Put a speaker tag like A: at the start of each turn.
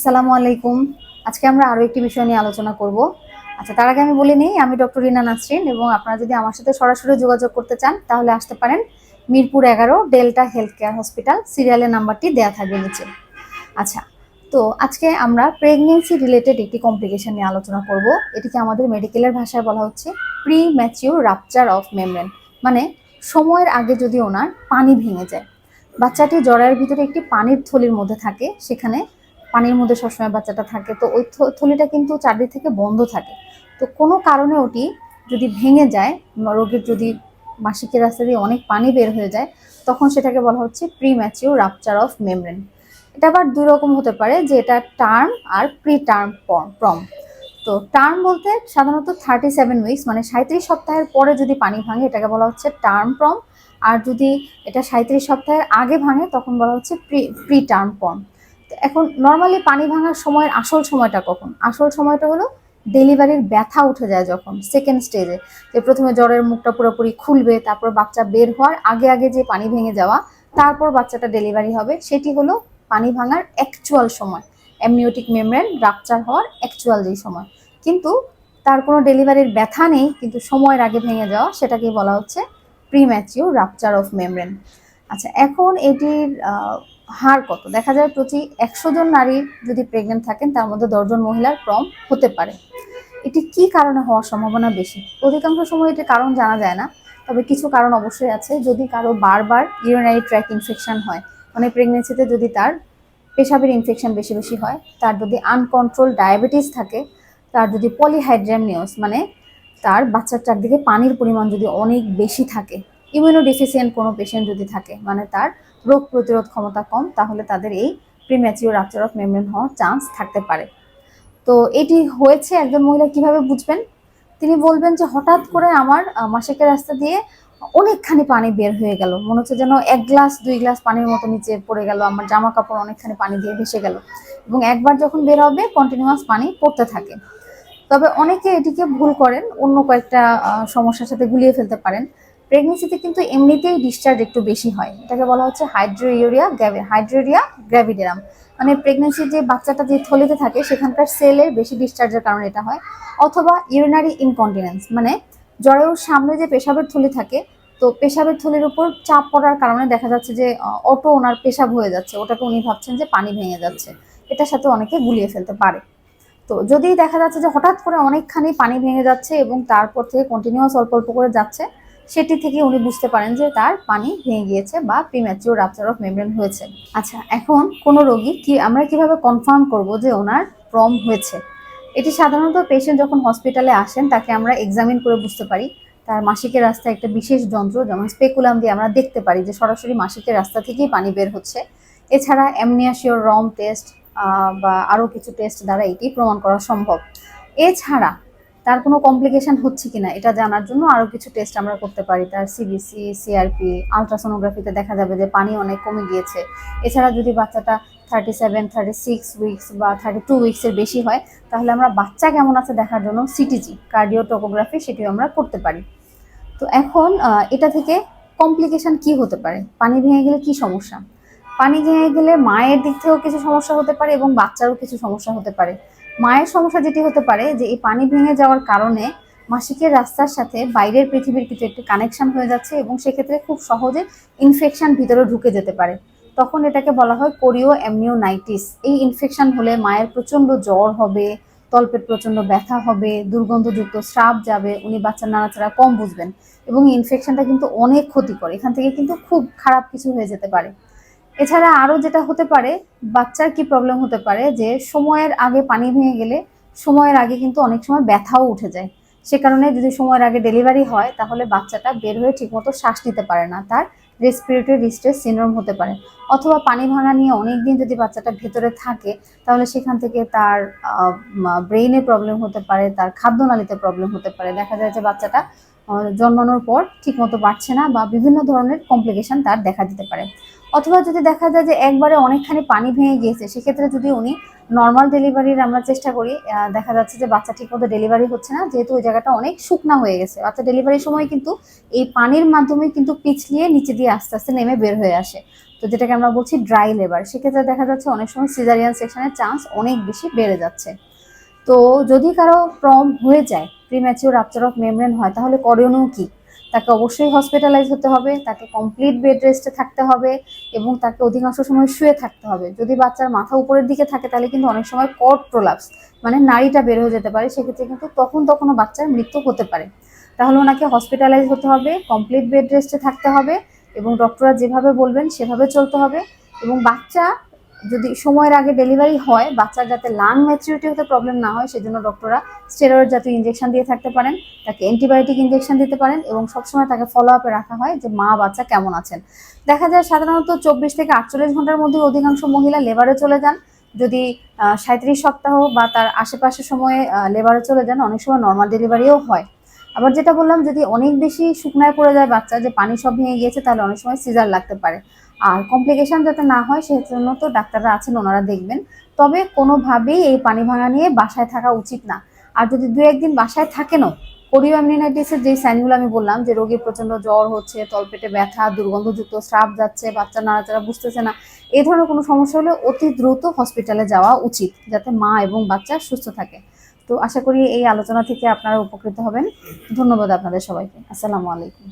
A: আসসালামু আলাইকুম। আজকে আমরা আরও একটি বিষয় নিয়ে আলোচনা করব। আচ্ছা তার আগে আমি বলে নিই, আমি ডক্টর রিনা নাসরিন এবং আপনারা যদি আমার সাথে সরাসরি যোগাযোগ করতে চান, তাহলে আসতে পারেন মিরপুর এগারো ডেল্টা হেলথ কেয়ার হসপিটাল সিরিয়ালের নাম্বারটি দেয়া থাকবে নিচে। আচ্ছা তো আজকে আমরা প্রেগনেন্সি রিলেটেড একটি কমপ্লিকেশন নিয়ে আলোচনা করব। এটিকে আমাদের মেডিকেলের ভাষায় বলা হচ্ছে premature rupture of membrane মানে সময়ের আগে যদি ওনার পানি ভেঙে যায়। বাচ্চাটি জরায়ের ভিতরে একটি পানির থলির মধ্যে থাকে, সেখানে পানির মধ্যে সবসময় বাচ্চাটা থাকে, তো ওই থলিটা কিন্তু চারদিক থেকে বন্ধ থাকে। তো কোনো কারণে ওটি যদি ভেঙে যায় রোগীর যদি মাসিকের রাস্তা দিয়ে অনেক পানি বের হয়ে যায়, তখন সেটাকে বলা হচ্ছে premature rupture of membrane এটা আবার দুই রকম হতে পারে, যে এটা টার্ম আর প্রি টার্ম প্রম তো টার্ম বলতে সাধারণত থার্টি সেভেন উইকস মানে সাঁত্রিশ সপ্তাহের পরে যদি পানি ভাঙে, এটাকে বলা হচ্ছে টার্ম প্রম আর যদি এটা সাঁত্রিশ সপ্তাহের আগে ভাঙে, তখন বলা হচ্ছে প্রি প্রি টার্ম প্রম এখন নর্মালি পানি ভাঙার সময়ের আসল সময়টা কখন? আসল সময়টা হলো ডেলিভারির ব্যথা উঠে যায় যখন সেকেন্ড স্টেজে যে প্রথমে জ্বরের মুখটা পুরোপুরি খুলবে, তারপর বাচ্চা বের হওয়ার আগে আগে যে পানি ভেঙে যাওয়া, তারপর বাচ্চাটা ডেলিভারি হবে, সেটি হলো পানি ভাঙার অ্যাকচুয়াল সময়। অ্যামনিওটিক মেমব্রেন রাপচার হওয়ার অ্যাকচুয়াল যেই সময়। কিন্তু তার কোনো ডেলিভারির ব্যথা নেই, কিন্তু সময়ের আগে ভেঙে যাওয়া, সেটাকে বলা হচ্ছে প্রিম্যাচিউর রাপচার অফ মেমব্রেন আচ্ছা এখন এটির হার কত? দেখা যায় প্রতি একশো জন নারী যদি প্রেগনেন্ট থাকেন, তার মধ্যে দশজন মহিলার ক্রম হতে পারে। এটি কি কারণে হওয়ার সম্ভাবনা বেশি? অধিকাংশ সময় এটির কারণ জানা যায় না, তবে কিছু কারণ অবশ্যই আছে। যদি কারও বারবার ইউরিনারি ট্র্যাক ইনফেকশন হয় মানে প্রেগনেন্সিতে যদি তার পেশাবের ইনফেকশন বেশি বেশি হয়, তার যদি আনকন্ট্রোল ডায়াবেটিস থাকে, তার যদি পলিহাইড্রামনিয়াস মানে তার বাচ্চার চারদিকে পানির পরিমাণ যদি অনেক বেশি থাকে ইমিউনোডিফিসিয়েন্ট কোনো পেশেন্ট যদি থাকে মানে তার রোগ প্রতিরোধ ক্ষমতা কম, তাহলে তাদের এই প্রিম্যাচিওর রাপচার অফ মেমব্রেন হওয়ার চান্স থাকতে পারে। তো এটি হয়েছে একজন মহিলা কীভাবে বুঝবেন? তিনি বলবেন যে হঠাৎ করে আমার মাসিকের রাস্তা দিয়ে অনেকখানি পানি বের হয়ে গেল। মনে হচ্ছে যেন এক গ্লাস, দুই গ্লাস পানির মতো নিচে পড়ে গেল, আমার জামা কাপড় অনেকখানি পানি দিয়ে ভেসে গেল। এবং একবার যখন বের হবে কন্টিনিউয়াস পানি পড়তে থাকে। তবে অনেকে এটিকে ভুল করেন, অন্য কয়েকটা সমস্যার সাথে গুলিয়ে ফেলতে পারেন। প্রেগনেন্সিতে কিন্তু এমনিতেই ডিসচার্জ একটু বেশি হয়। এটাকে বলা হচ্ছে হাইড্রোইউরিয়া হাইড্রোরিয়া গ্র্যাভিডেরাম মানে প্রেগনেন্সির যে বাচ্চাটা যে থলিতে থাকে, সেখানকার সেলের বেশি ডিসচার্জের কারণে এটা হয়। অথবা ইউরিনারি ইনকন্টিনেন্স মানে জ্বরের সামনে যে পেশাবের থলি থাকে, তো পেশাবের থলির উপর চাপ পড়ার কারণে দেখা যাচ্ছে যে অটো ওনার পেশাব হয়ে যাচ্ছে। ওটাকে উনি ভাবছেন যে পানি ভেঙে যাচ্ছে। এটার সাথে অনেকে গুলিয়ে ফেলতে পারে। তো যদি দেখা যাচ্ছে যে হঠাৎ করে অনেকখানি পানি ভেঙে যাচ্ছে এবং তারপর থেকে কন্টিনিউয়াস অল্প অল্প করে যাচ্ছে সেটি থেকে উনি বুঝতে পারেন যে তার পানি ভেঙে গিয়েছে বা প্রিম্যাচিওর রাপচার অফ মেমব্রেন হয়েছে। আচ্ছা এখন কোনো রোগী কি, আমরা কীভাবে কনফার্ম করব যে ওনার প্রম হয়েছে? এটি সাধারণত পেশেন্ট যখন হসপিটালে আসেন, তাকে আমরা এক্সামিন করে বুঝতে পারি। তার মাসিকের রাস্তায় একটা বিশেষ যন্ত্র, যেমন স্পেকুলাম দিয়ে আমরা দেখতে পারি যে সরাসরি মাসিকের রাস্তা থেকেই পানি বের হচ্ছে। এছাড়া অ্যামনিয়াশিওর রম টেস্ট বা আরও কিছু টেস্ট দ্বারা এটি প্রমাণ করা সম্ভব। এছাড়া তার কোনো কমপ্লিকেশন হচ্ছে কিনা এটা জানার জন্য আরও কিছু টেস্ট আমরা করতে পারি। তার সিবিসি সিআরপি আলট্রাসোনোগ্রাফিতে দেখা যাবে যে পানি অনেক কমে গিয়েছে। এছাড়া যদি বাচ্চাটা thirty seven thirty six weeks বা থার্টি টু উইকসের বেশি হয়, তাহলে আমরা বাচ্চা কেমন আছে দেখার জন্য সিটিজি কার্ডিওটোকোগ্রাফি সেটিও আমরা করতে পারি। তো এখন এটা থেকে কমপ্লিকেশন কি হতে পারে? পানি ভেঙে গেলে কি সমস্যা? পানি ভেঙে গেলে মায়ের দিক থেকেও কিছু সমস্যা হতে পারে এবং বাচ্চারও কিছু সমস্যা হতে পারে। মায়ের সমস্যা যেটি হতে পারে যে এই পানি ভেঙে যাওয়ার কারণে মাসিকের রাস্তার সাথে বাইরের পৃথিবীর কিছু একটি কানেকশন হয়ে যাচ্ছে এবং সেক্ষেত্রে খুব সহজে ইনফেকশন ভিতরে ঢুকে যেতে পারে। তখন এটাকে বলা হয় কোরিও অ্যামনিওনাইটিস এই ইনফেকশন হলে মায়ের প্রচণ্ড জ্বর হবে, তলপেট প্রচণ্ড ব্যথা হবে, দুর্গন্ধযুক্ত স্রাব যাবে, উনি বাচ্চার নাড়াচাড়া কম বুঝবেন এবং ইনফেকশনটা কিন্তু অনেক ক্ষতিকর। এখান থেকে কিন্তু খুব খারাপ কিছু হয়ে যেতে পারে। এছাড়া আরও যেটা হতে পারে, বাচ্চার কি প্রবলেম হতে পারে যে সময়ের আগে পানি ভেঙে গেলে সময়ের আগে কিন্তু অনেক সময় ব্যথাও উঠে যায়। সে কারণে যদি সময়ের আগে ডেলিভারি হয়, তাহলে বাচ্চাটা বের হয়ে ঠিকমতো শ্বাস নিতে পারে না। তার রেসপিরেটরি ডিস্ট্রেস সিনড্রোম হতে পারে। অথবা পানি ভাঙা নিয়ে অনেক দিন যদি বাচ্চাটা ভেতরে থাকে, তাহলে সেখান থেকে তার ব্রেইনে প্রবলেম হতে পারে, তার খাদ্যনালীতে প্রবলেম হতে পারে। দেখা যায় যে বাচ্চাটা জন্মানোর পর ঠিকমতো বাড়ছে না বা বিভিন্ন ধরনের কমপ্লিকেশন তার দেখা দিতে পারে। অথবা যদি দেখা যায় যে একবারে অনেকখানি পানি ভেঙে গিয়েছে, সেক্ষেত্রে যদি উনি নর্মাল ডেলিভারির আমরা চেষ্টা করি দেখা যাচ্ছে যে বাচ্চা ঠিকমতো ডেলিভারি হচ্ছে না, যেহেতু ওই জায়গাটা অনেক শুকনা হয়ে গেছে। বাচ্চা ডেলিভারির সময় কিন্তু এই পানির মাধ্যমে কিন্তু পিছলিয়ে নিচে দিয়ে আস্তে আস্তে নেমে বের হয়ে আসে। তো যেটাকে আমরা বলছি ড্রাই লেবার সেক্ষেত্রে দেখা যাচ্ছে অনেক সময় সিজারিয়ান সেকশনের চান্স অনেক বেশি বেড়ে যাচ্ছে। তো যদি কারও প্রম হয়ে যায় প্রিম্যাচিওর রাপচার অফ মেমব্রেন হয়, তাহলে করণীয় কি? তাকে অবশ্যই হসপিটালাইজ হতে হবে, তাকে কমপ্লিট বেড রেস্টে থাকতে হবে এবং তাকে অধিকাংশ সময় শুয়ে থাকতে হবে। যদি বাচ্চার মাথা উপরের দিকে থাকে তাহলে কিন্তু অনেক সময় কট প্রোলাপস মানে নাড়িটা বের হয়ে যেতে পারে, সেক্ষেত্রে কিন্তু তখন তখনও বাচ্চার মৃত্যু হতে পারে। তাহলে ওনাকে হসপিটালাইজ হতে হবে কমপ্লিট বেড রেস্টে থাকতে হবে এবং ডক্টররা যেভাবে বলবেন সেভাবে চলতে হবে এবং বাচ্চা যদি সময়ের আগে ডেলিভারি হয়, বাচ্চার যাতে লাং ম্যাচুরিটি হতে প্রবলেম না হয়, সেজন্য ডক্টররা স্টেরয়েড জাতীয় ইঞ্জেকশন দিয়ে থাকতে পারেন, তাকে অ্যান্টিবায়োটিক ইঞ্জেকশন দিতে পারেন এবং সবসময় তাকে ফলো আপে রাখা হয় যে মা, বাচ্চা কেমন আছেন। দেখা যায় সাধারণত চব্বিশ থেকে আটচল্লিশ ঘণ্টার মধ্যে অধিকাংশ মহিলা লেবারে চলে যান। যদি সাঁত্রিশ সপ্তাহ বা তার আশেপাশে সময়ে লেবারে চলে যান, অনেক সময় নর্মাল ডেলিভারিও হয়। আবার যেটা বললাম, যদি অনেক বেশি শুকনায় পড়ে যায় বাচ্চা, যে পানি সব ভেঙে গিয়েছে, তাহলে অনেক সময় সিজার লাগতে পারে। আর কমপ্লিকেশন যাতে না হয়, সেজন্য তো ডাক্তাররা আছেন, ওনারা দেখবেন। তবে কোনোভাবেই এই পানি ভাঙা নিয়ে বাসায় থাকা উচিত না। আর যদি দু একদিন বাসায় থাকেনও কোরিও অ্যামনিনাইটিসের যে সাইনগুলো আমি বললাম, যে রোগীর প্রচণ্ড জ্বর হচ্ছে, তলপেটে ব্যথা, দুর্গন্ধযুক্ত স্রাব যাচ্ছে, বাচ্চা নাড়াচাড়া বুঝতেছে না এই ধরনের কোনো সমস্যা হলে অতি দ্রুত হসপিটালে যাওয়া উচিত, যাতে মা এবং বাচ্চা সুস্থ থাকে। তো আশা করি এই আলোচনা থেকে আপনারা উপকৃত হবেন। ধন্যবাদ আপনাদের সবাইকে। আসসালামু আলাইকুম।